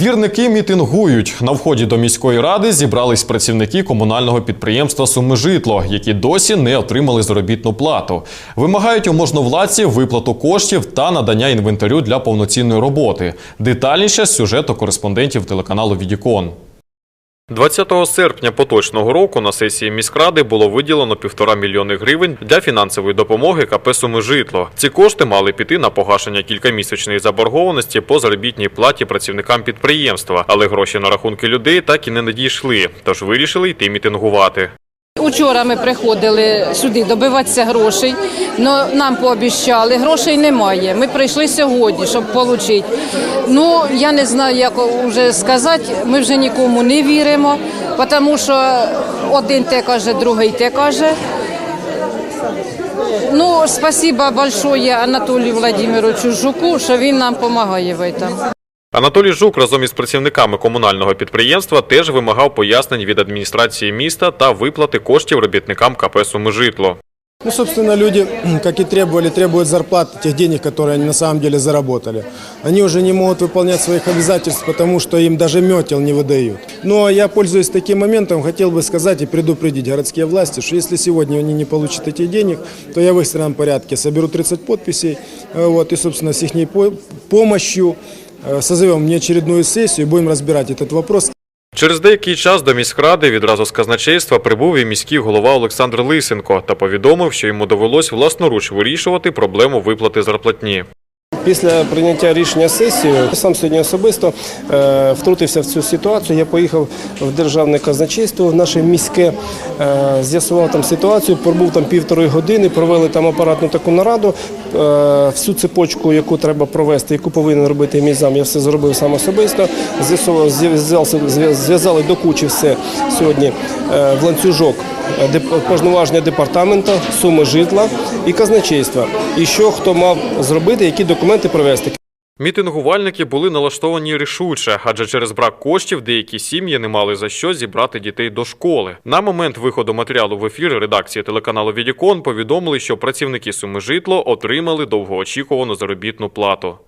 Двірники мітингують. На вході до міської ради зібрались працівники комунального підприємства «Сумижитло», які досі не отримали заробітну плату. Вимагають у можновладці виплату коштів та надання інвентарю для повноцінної роботи. Детальніше з сюжету кореспондентів телеканалу Відікон. 20 серпня поточного року на сесії міськради було виділено півтора мільйони гривень для фінансової допомоги КП «Сумижитло». Ці кошти мали піти на погашення кількамісячної заборгованості по заробітній платі працівникам підприємства, але гроші на рахунки людей так і не надійшли, тож вирішили йти мітингувати. Учора ми приходили сюди добиватися грошей, але нам пообіцяли, грошей немає. Ми прийшли сьогодні, щоб отримати. Ну, я не знаю, як вже сказати, ми вже нікому не віримо, тому що один те каже, другий те каже. Ну, спасибо большое Анатолію Владимировичу Жуку, що він нам допомагає в цьому. Анатолій Жук разом із працівниками комунального підприємства теж вимагав пояснень від адміністрації міста та виплати коштів робітникам КП «Сумижитло». Ну, собственно, люди, как и требовали, требуют зарплаты тех денег, которые они на самом деле заработали. Они уже не могут выполнять своих обязательств, потому что им даже метел не выдают. Ну, а я, пользуясь таким моментом, хотел бы сказать и предупредить городские власти, что если сегодня они не получат этих денег, то я в экстренном порядке соберу 30 подписей, э, вот, и, собственно, с их помощью э, созовем неочередную сессию и будем разбирать этот вопрос. Через деякий час до міськради відразу з казначейства прибув і міський голова Олександр Лисенко та повідомив, що йому довелось власноруч вирішувати проблему виплати зарплатні. Після прийняття рішення сесії сам сьогодні особисто е, втрутився в цю ситуацію. Я поїхав в державне казначейство, в наше міське, е, з'ясував там ситуацію, пробув там півтори години, провели там апаратну таку нараду. Е, всю цепочку, яку треба провести, яку повинен робити мій зам, я все зробив сам особисто. Зв'язали до кучі все сьогодні в ланцюжок повноваження департаменту, суми житла і казначейства. І що хто мав зробити, які документи привезти. Мітингувальники були налаштовані рішуче, адже через брак коштів деякі сім'ї не мали за що зібрати дітей до школи. На момент виходу матеріалу в ефір редакції телеканалу Відікон повідомили, що працівники сумежитло отримали довгоочікувану заробітну плату.